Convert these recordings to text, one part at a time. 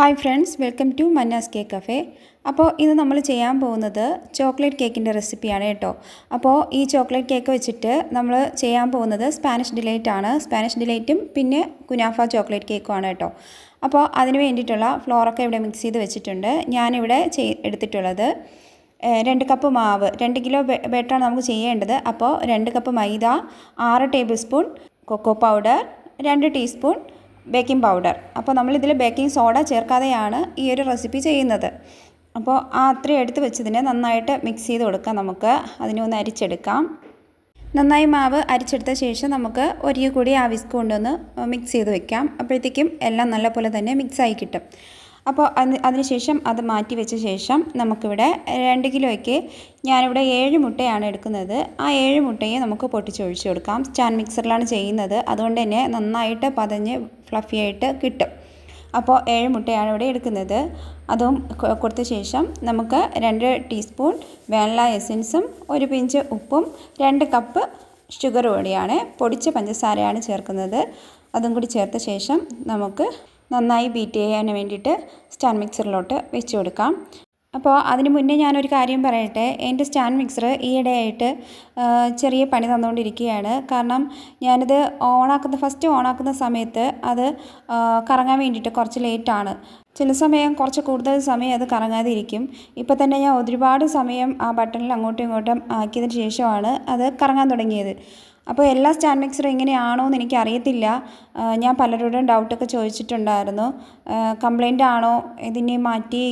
Hi friends welcome to Manna's cake cafe. അപ്പോൾ ഇന്ന് നമ്മൾ ചെയ്യാൻ പോകുന്നത് ചോക്ലേറ്റ് കേക്കിന്റെ റെസിപ്പിയാണ് കേട്ടോ. അപ്പോൾ ഈ ചോക്ലേറ്റ് കേക്ക് വെച്ചിട്ട് നമ്മൾ ചെയ്യാൻ പോകുന്നത് സ്പാനിഷ് ഡിലൈറ്റ് ആണ് സ്പാനിഷ് ഡിലൈറ്റും പിന്നെ കുനാഫ ചോക്ലേറ്റ് കേക്കും ആണ് കേട്ടോ. അപ്പോൾ അതിന് വേണ്ടിയിട്ടുള്ള ഫ്ലോറൊക്കെ ഇവിടെ മിക്സ് ചെയ്ത് വെച്ചിട്ടുണ്ട്. ഞാനിവിടെ ചെയ് എടുത്തിട്ടുള്ളത് രണ്ട് കപ്പ് മാവ് രണ്ട് കിലോ ബെറ്ററാണ് നമുക്ക് ചെയ്യേണ്ടത്. അപ്പോൾ രണ്ട് കപ്പ് മൈദ ആറ് ടേബിൾ സ്പൂൺ കൊക്കോ പൗഡർ രണ്ട് ടീസ്പൂൺ ബേക്കിംഗ് പൗഡർ. അപ്പോൾ നമ്മളിതിൽ ബേക്കിംഗ് സോഡ ചേർക്കാതെയാണ് ഈ ഒരു റെസിപ്പി ചെയ്യുന്നത്. അപ്പോൾ ആ അത്രയും എടുത്ത് വെച്ചതിന് നന്നായിട്ട് മിക്സ് ചെയ്ത് കൊടുക്കാം നമുക്ക്. അതിനെ ഒന്ന് അരിച്ചെടുക്കാം. നന്നായി മാവ് അരിച്ചെടുത്ത ശേഷം നമുക്ക് ഒരിക്കൽ കൂടി ആ വിസ്ക് കൊണ്ടൊന്ന് മിക്സ് ചെയ്ത് വെക്കാം. അപ്പോഴത്തേക്കും എല്ലാം നല്ലപോലെ തന്നെ മിക്സായി കിട്ടും. അപ്പോൾ അതിന് അതിനുശേഷം അത് മാറ്റി വെച്ച ശേഷം നമുക്കിവിടെ രണ്ട് കിലോയ്ക്ക് ഞാനിവിടെ ഏഴ് മുട്ടയാണ് എടുക്കുന്നത്. ആ ഏഴ് മുട്ടയെ നമുക്ക് പൊട്ടിച്ചൊഴിച്ച് കൊടുക്കാം. സ്റ്റാൻഡ് മിക്സറിലാണ് ചെയ്യുന്നത്. അതുകൊണ്ട് തന്നെ നന്നായിട്ട് പതഞ്ഞ് ഫ്ലഫി ആയിട്ട് കിട്ടും. അപ്പോൾ ഏഴ് മുട്ടയാണ് ഇവിടെ എടുക്കുന്നത്. അതും കൊടുത്ത ശേഷം നമുക്ക് രണ്ട് ടീസ്പൂൺ വാനില എസൻസും ഒരു പിഞ്ച് ഉപ്പും രണ്ട് കപ്പ് ഷുഗർ കൂടിയാണ് പൊടിച്ച പഞ്ചസാരയാണ് ചേർക്കുന്നത്. അതും കൂടി ചേർത്ത ശേഷം നമുക്ക് നന്നായി ബീറ്റ് ചെയ്യാൻ വേണ്ടിയിട്ട് സ്റ്റാൻഡ് മിക്സറിലോട്ട് വെച്ച് കൊടുക്കാം. അപ്പോൾ അതിന് മുന്നേ ഞാനൊരു കാര്യം പറയട്ടെ. എന്റെ സ്റ്റാൻഡ് മിക്സർ ഈയിടെയായിട്ട് ചെറിയ പണി തന്നുകൊണ്ടിരിക്കുകയാണ്. കാരണം ഞാനിത് ഓണാക്കുന്ന ഫസ്റ്റ് ഓണാക്കുന്ന സമയത്ത് അത് കറങ്ങാൻ വേണ്ടിയിട്ട് കുറച്ച് ലേറ്റാണ്. ചില സമയം കുറച്ച് കൂടുതൽ സമയം അത് കറങ്ങാതെ ഇരിക്കും ഇപ്പോൾ തന്നെ ഞാൻ ഒരുപാട് സമയം ആ ബട്ടണിൽ അങ്ങോട്ടും ഇങ്ങോട്ടും ആക്കിയതിന് ശേഷമാണ് അത് കറങ്ങാൻ തുടങ്ങിയത്. അപ്പോൾ എല്ലാ സ്റ്റാൻഡ് മിക്സറും ഇങ്ങനെയാണോ എന്ന് എനിക്ക് അറിയത്തില്ല ഞാൻ പലരോടും ഡൗട്ടൊക്കെ ചോദിച്ചിട്ടുണ്ടായിരുന്നു. കംപ്ലൈന്റ് ആണോ? ഇതിനെ മാറ്റി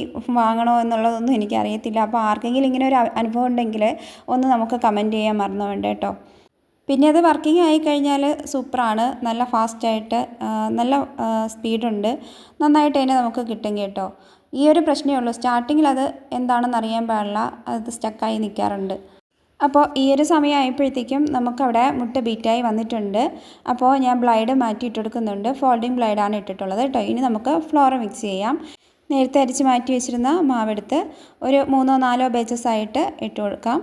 വാങ്ങണോ എന്നുള്ളതൊന്നും എനിക്ക് അറിയത്തില്ല അപ്പോൾ ആർക്കെങ്കിലും ഇങ്ങനെ ഒരു അനുഭവം ഉണ്ടെങ്കിൽ ഒന്ന് നമുക്ക് കമന്റ് ചെയ്യാൻ മറന്നു വേണ്ട കേട്ടോ. പിന്നെ അത് വർക്കിംഗ് ആയി കഴിഞ്ഞാൽ സൂപ്പറാണ്. നല്ല ഫാസ്റ്റായിട്ട് നല്ല സ്പീഡുണ്ട് നന്നായിട്ട് തന്നെ നമുക്ക് കിട്ടും കേട്ടോ. ഈ ഒരു പ്രശ്നമേ ഉള്ളൂ. സ്റ്റാർട്ടിങ്ങിൽ അത് എന്താണെന്ന് അറിയാൻ പാടില്ല. അത് സ്റ്റക്കായി നിൽക്കാറുണ്ട്. അപ്പോൾ ഈ ഒരു സമയമായപ്പോഴത്തേക്കും നമുക്കവിടെ മുട്ട ബീറ്റായി വന്നിട്ടുണ്ട്. അപ്പോൾ ഞാൻ ബ്ലൈഡ് മാറ്റി ഇട്ടെടുക്കുന്നുണ്ട് ഫോൾഡിങ് ബ്ലൈഡാണ് ഇട്ടിട്ടുള്ളത് കേട്ടോ. ഇനി നമുക്ക് ഫ്ലോർ മിക്സ് ചെയ്യാം. നേരത്തെ അരിച്ച് മാറ്റി വെച്ചിരുന്ന മാവെടുത്ത് ഒരു മൂന്നോ നാലോ ബേച്ചസ് ആയിട്ട് ഇട്ട് കൊടുക്കാം.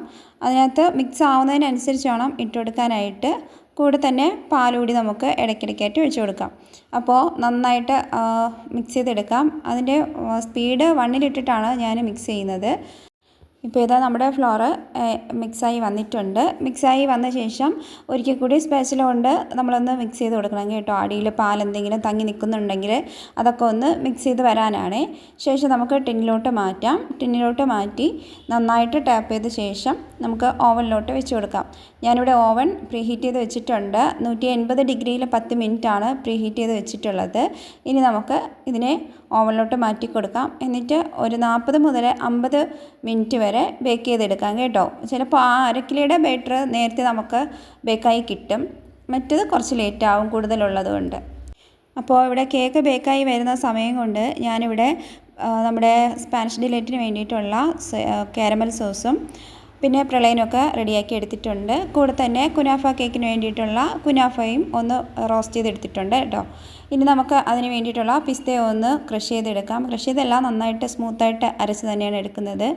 അതിനകത്ത് മിക്സ് ആവുന്നതിനനുസരിച്ച് വേണം ഇട്ട് കൊടുക്കാനായിട്ട് കൂടെ തന്നെ പാലുകൂടി നമുക്ക് ഇടയ്ക്കിടയ്ക്കായിട്ട് ഒഴിച്ചു കൊടുക്കാം. അപ്പോൾ നന്നായിട്ട് മിക്സ് ചെയ്തെടുക്കാം. അതിന്റെ സ്പീഡ് വണ്ണിലിട്ടിട്ടാണ് ഞാൻ മിക്സ് ചെയ്യുന്നത്. ഇപ്പോൾ ഇതാ നമ്മുടെ ഫ്ലോറ് മിക്സായി വന്നിട്ടുണ്ട്. മിക്സായി വന്ന ശേഷം ഒരിക്കൽ കൂടി സ്പെഷ്യൽ കൊണ്ട് നമ്മളൊന്ന് മിക്സ് ചെയ്ത് കൊടുക്കണം കേട്ടോ. അടിയിൽ പാൽ എന്തെങ്കിലും തങ്ങി നിൽക്കുന്നുണ്ടെങ്കിൽ അതൊക്കെ ഒന്ന് മിക്സ് ചെയ്ത് വരാനാണ്. ശേഷം നമുക്ക് ടിന്നിലോട്ട് മാറ്റാം. ടിന്നിലോട്ട് മാറ്റി നന്നായിട്ട് ടാപ്പ് ചെയ്ത ശേഷം നമുക്ക് ഓവനിലോട്ട് വെച്ച് കൊടുക്കാം. ഞാനിവിടെ ഓവൻ പ്രീഹീറ്റ് ചെയ്ത് വെച്ചിട്ടുണ്ട്. നൂറ്റി എൺപത് ഡിഗ്രിയിൽ പത്ത് മിനിറ്റാണ് പ്രീ ഹീറ്റ് ചെയ്ത് വെച്ചിട്ടുള്ളത്. ഇനി നമുക്ക് ഇതിനെ ഓവനിലോട്ട് മാറ്റി കൊടുക്കാം. എന്നിട്ട് ഒരു നാൽപ്പത് മുതൽ അമ്പത് മിനിറ്റ് വരെ ബേക്ക് ചെയ്തെടുക്കാം കേട്ടോ. ചിലപ്പോൾ ആ അരക്കിലയുടെ ബാറ്റർ നേരത്തെ നമുക്ക് ബേക്കായി കിട്ടും. മറ്റത് കുറച്ച് ലേറ്റ് ആവും കൂടുതലുള്ളത് കൊണ്ട്. അപ്പോൾ ഇവിടെ കേക്ക് ബേക്കായി വരുന്ന സമയം കൊണ്ട് ഞാനിവിടെ നമ്മുടെ സ്പാനിഷ് ഡിലേറ്റിന് വേണ്ടിയിട്ടുള്ള കാരമൽ സോസും പിന്നെ പ്രളയനൊക്കെ റെഡിയാക്കി എടുത്തിട്ടുണ്ട്. കൂടെ തന്നെ കുനാഫ കേക്കിന് വേണ്ടിയിട്ടുള്ള കുനാഫയും ഒന്ന് റോസ്റ്റ് ചെയ്തെടുത്തിട്ടുണ്ട് കേട്ടോ. ഇനി നമുക്ക് അതിന് വേണ്ടിയിട്ടുള്ള പിസ്തയെ ഒന്ന് ക്രഷ് ചെയ്തെടുക്കാം. ക്രഷ് ചെയ്തെല്ലാം നന്നായിട്ട് സ്മൂത്തായിട്ട് അരച്ച് തന്നെയാണ് എടുക്കുന്നത്.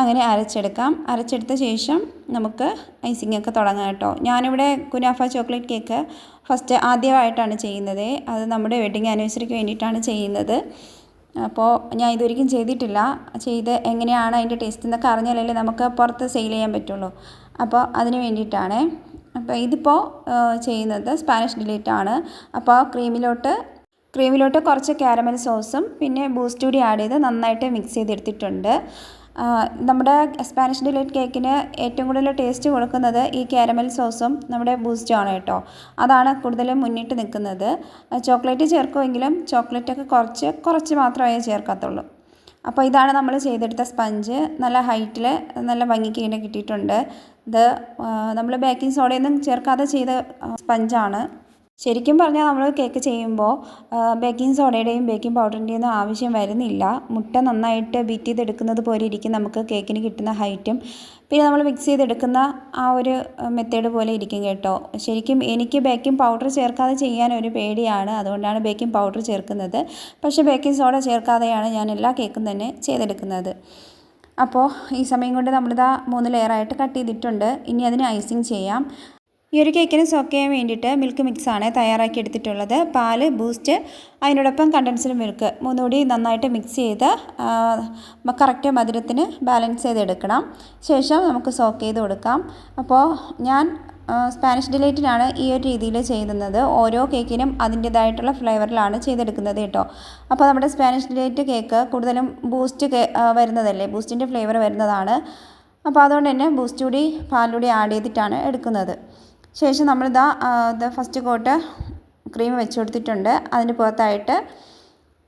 അങ്ങനെ അരച്ചെടുക്കാം. അരച്ചെടുത്ത ശേഷം നമുക്ക് ഐസിംഗ് ഒക്കെ തുടങ്ങാം കേട്ടോ. ഞാനിവിടെ കുനാഫ ചോക്ലേറ്റ് കേക്ക് ഫസ്റ്റ് ആദ്യമായിട്ടാണ് ചെയ്യുന്നത്. അത് നമ്മുടെ വെഡിങ് ആനിവേഴ്സറിക്ക് വേണ്ടിയിട്ടാണ് ചെയ്യുന്നത്. അപ്പോൾ ഞാൻ ഇതൊരിക്കലും ചെയ്തിട്ടില്ല. ചെയ്ത് എങ്ങനെയാണ് അതിന്റെ ടേസ്റ്റ് എന്നൊക്കെ അറിഞ്ഞാലല്ലേ നമുക്ക് പുറത്ത് സെയിൽ ചെയ്യാൻ പറ്റുള്ളൂ. അപ്പോൾ അതിന് വേണ്ടിയിട്ടാണ് അപ്പോൾ ഇതിപ്പോൾ ആ, ചെയ്യുന്നത് സ്പാനിഷ് ഡിലീറ്റ് ആണ്. അപ്പോൾ ക്രീമിലോട്ട് ക്രീമിലോട്ട് കുറച്ച് കാരമൽ സോസും പിന്നെ ബൂസ്റ്റ് കൂടി ആഡ് ചെയ്ത് നന്നായിട്ട് മിക്സ് ചെയ്തെടുത്തിട്ടുണ്ട്. നമ്മുടെ സ്പാനിഷ് ഡിലൈറ്റ് കേക്കിന് ഏറ്റവും കൂടുതൽ ടേസ്റ്റ് കൊടുക്കുന്നത് ഈ കാരമൽ സോസും നമ്മുടെ ബൂസ്റ്റുമാണ് കേട്ടോ. അതാണ് കൂടുതലും മുന്നിട്ട് നിൽക്കുന്നത്. ചോക്ലേറ്റ് ചേർക്കുമെങ്കിലും ചോക്ലേറ്റൊക്കെ കുറച്ച് കുറച്ച് മാത്രമേ ചേർക്കത്തുള്ളൂ. അപ്പോൾ ഇതാണ് നമ്മൾ ചെയ്തെടുത്ത സ്പഞ്ച്. നല്ല ഹൈറ്റിൽ നല്ല ഭംഗിക്ക് ഇങ്ങനെ കിട്ടിയിട്ടുണ്ട്. ഇത് നമ്മൾ ബേക്കിംഗ് സോഡയൊന്നും ചേർക്കാതെ ചെയ്ത സ്പഞ്ചാണ്. ശരിക്കും പറഞ്ഞാൽ നമ്മൾ കേക്ക് ചെയ്യുമ്പോൾ ബേക്കിംഗ് സോഡയുടെയും ബേക്കിംഗ് പൗഡറിന്റെയും ഒന്നും ആവശ്യം വരുന്നില്ല. മുട്ട നന്നായിട്ട് ബീറ്റ് ചെയ്തെടുക്കുന്നത് പോലെ ഇരിക്കും നമുക്ക് കേക്കിന് കിട്ടുന്ന ഹൈറ്റും. പിന്നെ നമ്മൾ മിക്സ് ചെയ്തെടുക്കുന്ന ആ ഒരു മെത്തേഡ് പോലെ ഇരിക്കും കേട്ടോ. ശരിക്കും എനിക്ക് ബേക്കിംഗ് പൗഡർ ചേർക്കാതെ ചെയ്യാൻ ഒരു പേടിയാണ്. അതുകൊണ്ടാണ് ബേക്കിംഗ് പൗഡർ ചേർക്കുന്നത്. പക്ഷേ ബേക്കിംഗ് സോഡ ചേർക്കാതെയാണ് ഞാൻ എല്ലാ കേക്കും തന്നെ ചെയ്തെടുക്കുന്നത്. അപ്പോൾ ഈ സമയം കൊണ്ട് നമ്മളിതാ മൂന്ന് ലെയറായിട്ട് കട്ട് ചെയ്തിട്ടുണ്ട്. ഇനി അതിന് ഐസിങ് ചെയ്യാം. ഈ ഒരു കേക്കിന് സോക്ക് ചെയ്യാൻ വേണ്ടിയിട്ട് മിൽക്ക് മിക്സാണ് തയ്യാറാക്കി എടുത്തിട്ടുള്ളത്. പാൽ ബൂസ്റ്റ് അതിനോടൊപ്പം കണ്ടൻസ്ഡ് മിൽക്ക് മൂന്നുകൂടി നന്നായിട്ട് മിക്സ് ചെയ്ത് കറക്റ്റ് മധുരത്തിന് ബാലൻസ് ചെയ്തെടുക്കണം. ശേഷം നമുക്ക് സോക്ക് ചെയ്ത് കൊടുക്കാം. അപ്പോൾ ഞാൻ സ്പാനിഷ് ഡിലൈറ്റിനാണ് ഈ ഒരു രീതിയിൽ ചെയ്യുന്നത്. ഓരോ കേക്കിനും അതിന്റേതായിട്ടുള്ള ഫ്ലേവറിലാണ് ചെയ്തെടുക്കുന്നത് കേട്ടോ. അപ്പോൾ നമ്മുടെ സ്പാനിഷ് ഡിലൈറ്റ് കേക്ക് കൂടുതലും ബൂസ്റ്റ് വരുന്നതല്ലേ? ബൂസ്റ്റിന്റെ ഫ്ലേവർ വരുന്നതാണ്. അപ്പോൾ അതുകൊണ്ട് തന്നെ ബൂസ്റ്റ് കൂടി പാലുകൂടി ആഡ് ചെയ്തിട്ടാണ് എടുക്കുന്നത്. ശേഷം നമ്മളിതാ ഫസ്റ്റ് കോട്ട് ക്രീം വെച്ച് കൊടുത്തിട്ടുണ്ട്. അതിന് പുറത്തായിട്ട്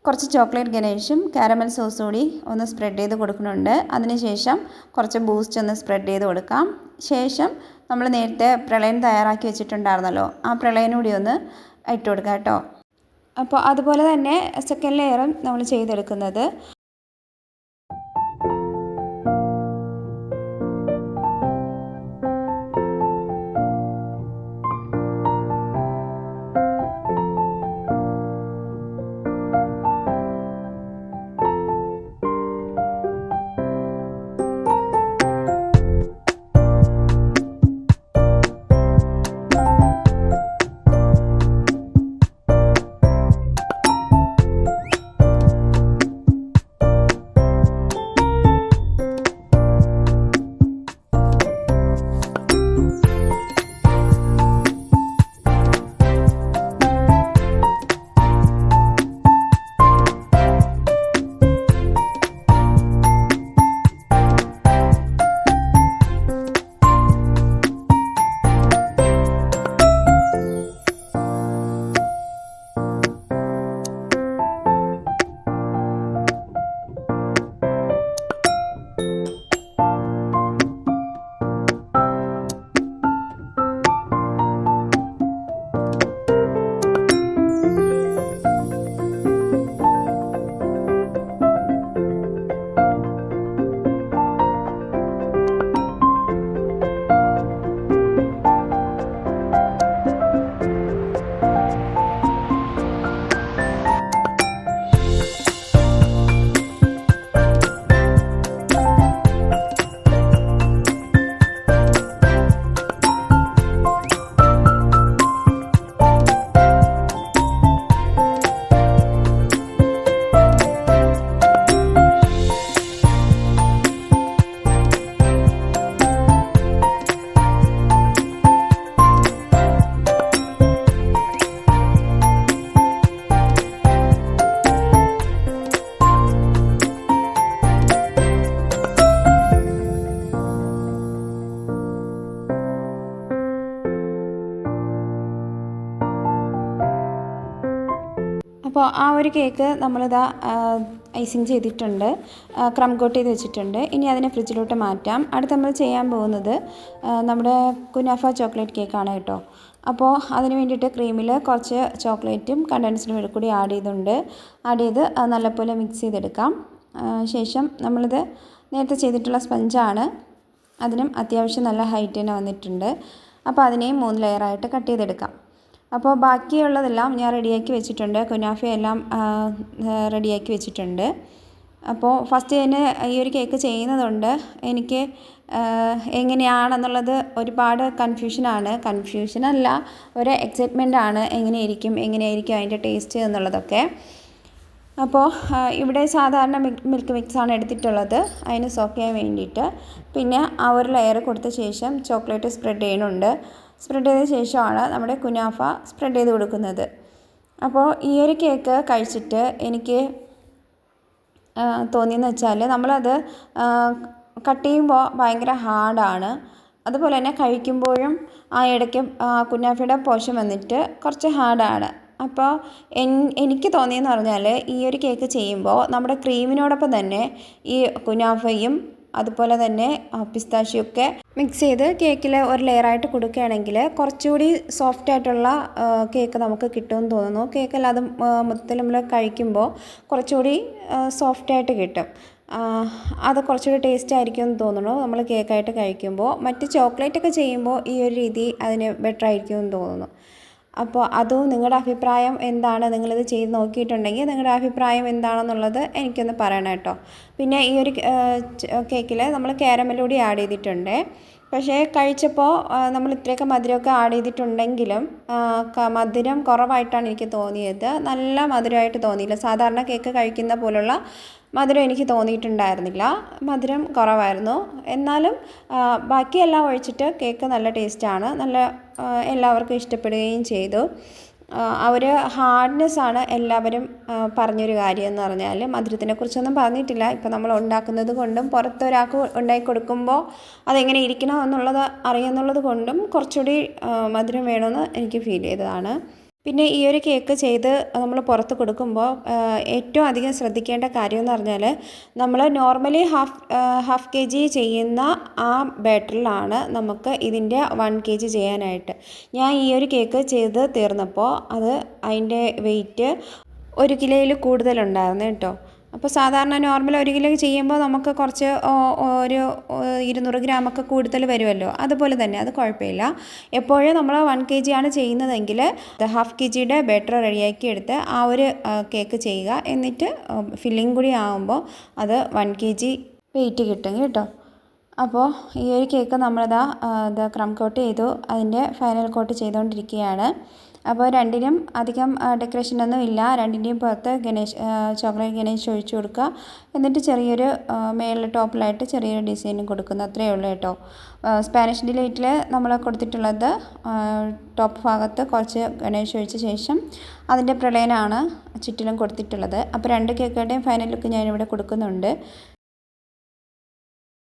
കുറച്ച് ചോക്ലേറ്റ് ഗണേഷും കാരമൽ സോസ് കൂടി ഒന്ന് സ്പ്രെഡ് ചെയ്ത് കൊടുക്കുന്നുണ്ട്. അതിനുശേഷം കുറച്ച് ബൂസ്റ്റ് ഒന്ന് സ്പ്രെഡ് ചെയ്ത് കൊടുക്കാം. ശേഷം നമ്മൾ നേരത്തെ പ്രളയം തയ്യാറാക്കി വെച്ചിട്ടുണ്ടായിരുന്നല്ലോ ആ പ്രളയം കൂടി ഒന്ന് ഇട്ട് കൊടുക്കാം കേട്ടോ. അപ്പോൾ അതുപോലെ തന്നെ സെക്കൻഡ് ലെയറും നമ്മൾ ചെയ്തെടുക്കുന്നത് അപ്പോൾ ആ ഒരു കേക്ക് നമ്മളിതാ ഐസിങ് ചെയ്തിട്ടുണ്ട്. ക്രം കോട്ട് ചെയ്ത് വെച്ചിട്ടുണ്ട്. ഇനി അതിനെ ഫ്രിഡ്ജിലോട്ട് മാറ്റാം. അടുത്ത് നമ്മൾ ചെയ്യാൻ പോകുന്നത് നമ്മുടെ കുനാഫ ചോക്ലേറ്റ് കേക്കാണ് കേട്ടോ. അപ്പോൾ അതിന് വേണ്ടിയിട്ട് ക്രീമിൽ കുറച്ച് ചോക്ലേറ്റും കണ്ടൻസ്ഡ് കൂടി ആഡ് ചെയ്തുണ്ട്. ആഡ് ചെയ്ത് നല്ലപോലെ മിക്സ് ചെയ്തെടുക്കാം. ശേഷം നമ്മളിത് നേരത്തെ ചെയ്തിട്ടുള്ള സ്പഞ്ചാണ്. അതിനും അത്യാവശ്യം നല്ല ഹൈറ്റ് തന്നെ വന്നിട്ടുണ്ട്. അപ്പോൾ അതിനെയും മൂന്ന് ലെയറായിട്ട് കട്ട് ചെയ്തെടുക്കാം. അപ്പോൾ ബാക്കിയുള്ളതെല്ലാം ഞാൻ റെഡിയാക്കി വെച്ചിട്ടുണ്ട്. കുനാഫയെല്ലാം റെഡിയാക്കി വെച്ചിട്ടുണ്ട്. അപ്പോൾ ഫസ്റ്റ് തന്നെ ഈ ഒരു കേക്ക് ചെയ്യുന്നതുകൊണ്ട് എനിക്ക് എങ്ങനെയാണെന്നുള്ളത് ഒരുപാട് കൺഫ്യൂഷനാണ്. കൺഫ്യൂഷനല്ല ഒരു എക്സൈറ്റ്മെന്റ് ആണ് എങ്ങനെയായിരിക്കും എങ്ങനെയായിരിക്കും അതിന്റെ ടേസ്റ്റ് എന്നുള്ളതൊക്കെ. അപ്പോൾ ഇവിടെ സാധാരണ മിൽക്ക് മിക്സ് ആണ് എടുത്തിട്ടുള്ളത്. അതിന് സോക്ക് ചെയ്യാൻ വേണ്ടിയിട്ട്. പിന്നെ ആ ഒരു ലെയർ കൊടുത്ത ശേഷം ചോക്ലേറ്റ് സ്പ്രെഡ് ചെയ്യുന്നുണ്ട്. സ്പ്രെഡ് ചെയ്ത ശേഷമാണ് നമ്മുടെ കുനാഫ സ്പ്രെഡ് ചെയ്ത് കൊടുക്കുന്നത്. അപ്പോൾ ഈ ഒരു കേക്ക് കഴിച്ചിട്ട് എനിക്ക് തോന്നിയെന്ന് വെച്ചാൽ നമ്മളത് കട്ട് ചെയ്യുമ്പോൾ ഭയങ്കര ഹാർഡാണ്. അതുപോലെ തന്നെ കഴിക്കുമ്പോഴും ആ ഇടയ്ക്ക് കുനാഫയുടെ പോഷം വന്നിട്ട് കുറച്ച് ഹാർഡാണ്. അപ്പോൾ എൻ എനിക്ക് തോന്നിയെന്ന് പറഞ്ഞാൽ ഈ ഒരു കേക്ക് ചെയ്യുമ്പോൾ നമ്മുടെ ക്രീമിനോടൊപ്പം തന്നെ ഈ കുനാഫയും അതുപോലെ തന്നെ പിസ്താശിയൊക്കെ മിക്സ് ചെയ്ത് കേക്കിൽ ഒരു ലെയറായിട്ട് കൊടുക്കുകയാണെങ്കിൽ കുറച്ചുകൂടി സോഫ്റ്റ് ആയിട്ടുള്ള കേക്ക് നമുക്ക് കിട്ടുമെന്ന് തോന്നുന്നു. കേക്ക് അല്ലാതെ മൊത്തത്തിൽ നമ്മൾ കഴിക്കുമ്പോൾ കുറച്ചുകൂടി സോഫ്റ്റ് ആയിട്ട് കിട്ടും. അത് കുറച്ചുകൂടി ടേസ്റ്റ് ആയിരിക്കും എന്ന് തോന്നുന്നു നമ്മൾ കേക്കായിട്ട് കഴിക്കുമ്പോൾ. മറ്റ് ചോക്ലേറ്റ് ഒക്കെ ചെയ്യുമ്പോൾ ഈ ഒരു രീതി അതിന് ബെറ്റർ ആയിരിക്കും എന്ന് തോന്നുന്നു. അപ്പോൾ അതോ നിങ്ങളുടെ അഭിപ്രായം എന്താണ്? നിങ്ങളിത് ചെയ്ത് നോക്കിയിട്ടുണ്ടെങ്കിൽ നിങ്ങളുടെ അഭിപ്രായം എന്താണെന്നുള്ളത് എനിക്കൊന്ന് പറയണം കേട്ടോ. പിന്നെ ഈ ഒരു കേക്കിൽ നമ്മൾ കൂടി ആഡ് ചെയ്തിട്ടുണ്ട്. പക്ഷേ കഴിച്ചപ്പോൾ നമ്മൾ ഇത്രയൊക്കെ മധുരമൊക്കെ ആഡ് ചെയ്തിട്ടുണ്ടെങ്കിലും മധുരം കുറവായിട്ടാണ് എനിക്ക് തോന്നിയത്. നല്ല മധുരമായിട്ട് തോന്നിയില്ല. സാധാരണ കേക്ക് കഴിക്കുന്ന പോലുള്ള മധുരം എനിക്ക് തോന്നിയിട്ടുണ്ടായിരുന്നില്ല. മധുരം കുറവായിരുന്നു. എന്നാലും ബാക്കിയെല്ലാം ഒഴിച്ചിട്ട് കേക്ക് നല്ല ടേസ്റ്റാണ്. നല്ല എല്ലാവർക്കും ഇഷ്ടപ്പെടുകയും ചെയ്തു. അവർ ഹാർഡ്നെസ് ആണ് എല്ലാവരും പറഞ്ഞൊരു കാര്യം എന്ന് പറഞ്ഞാൽ മധുരത്തിനെ കുറിച്ചൊന്നും പറഞ്ഞിട്ടില്ല. ഇപ്പം നമ്മൾ ഉണ്ടാക്കുന്നത് കൊണ്ടും പുറത്തൊരാൾക്ക് ഉണ്ടാക്കി കൊടുക്കുമ്പോൾ അതെങ്ങനെ ഇരിക്കണം എന്നുള്ളത് അറിയുന്നുള്ളത് കൊണ്ടും കുറച്ചുകൂടി മധുരം വേണമെന്ന് എനിക്ക് ഫീൽ ചെയ്തതാണ്. പിന്നെ ഈ ഒരു കേക്ക് ചെയ്ത് നമ്മൾ പുറത്ത് കൊടുക്കുമ്പോൾ ഏറ്റവും അധികം ശ്രദ്ധിക്കേണ്ട കാര്യം എന്ന് പറഞ്ഞാൽ നമ്മൾ normally half half K G ചെയ്യുന്ന ആ ബാറ്ററിലാണ് നമുക്ക് ഇതിന്റെ വൺ കെ ജി ചെയ്യാനായിട്ട്. ഞാൻ ഈ ഒരു കേക്ക് ചെയ്ത് തീർന്നപ്പോൾ അത് അതിന്റെ വെയിറ്റ് ഒരു കിലോയിൽ കൂടുതലുണ്ടായിരുന്നു കേട്ടോ. അപ്പോൾ സാധാരണ നോർമൽ ഒരു കിലോ ചെയ്യുമ്പോൾ നമുക്ക് കുറച്ച് ഒരു ഇരുന്നൂറ് ഗ്രാമൊക്കെ കൂടുതൽ വരുമല്ലോ. അതുപോലെ തന്നെ അത് കുഴപ്പമില്ല. എപ്പോഴും നമ്മൾ വൺ കെ ജി ആണ് ചെയ്യുന്നതെങ്കിൽ ഹാഫ് കെ ജിയുടെ ബാറ്റർ റെഡിയാക്കി എടുത്ത് ആ ഒരു കേക്ക് ചെയ്യുക. എന്നിട്ട് ഫില്ലിംഗ് കൂടി ആകുമ്പോൾ അത് വൺ കെ ജി വെയിറ്റ് കിട്ടും കേട്ടോ. അപ്പോൾ ഈ ഒരു കേക്ക് നമ്മളിതാ ഇത് ക്രം കോട്ട് ചെയ്തു. അതിന്റെ ഫൈനൽ കോട്ട് ചെയ്തുകൊണ്ടിരിക്കുകയാണ്. അപ്പോൾ രണ്ടിനും അധികം ഡെക്കറേഷൻ ഒന്നും ഇല്ല. രണ്ടിന്റെയും പുറത്ത് ഗണേശ് ചോക്ലേറ്റ് ഗണേശ് ഒഴിച്ചു കൊടുക്കുക. എന്നിട്ട് ചെറിയൊരു മേളിൽ ടോപ്പിലായിട്ട് ചെറിയൊരു ഡിസൈനും കൊടുക്കുന്നു. അത്രയേ ഉള്ളൂ കേട്ടോ. സ്പാനിഷ് ഡിലൈറ്റിൽ നമ്മൾ കൊടുത്തിട്ടുള്ളത് ടോപ്പ് ഭാഗത്ത് കുറച്ച് ഗണേശ് ഒഴിച്ച ശേഷം അതിന്റെ പ്രളയനാണ് ചുറ്റിലും കൊടുത്തിട്ടുള്ളത്. അപ്പോൾ രണ്ട് കേക്കുകളുടെയും ഫൈനൽ ലുക്ക് ഞാനിവിടെ കൊടുക്കുന്നുണ്ട്.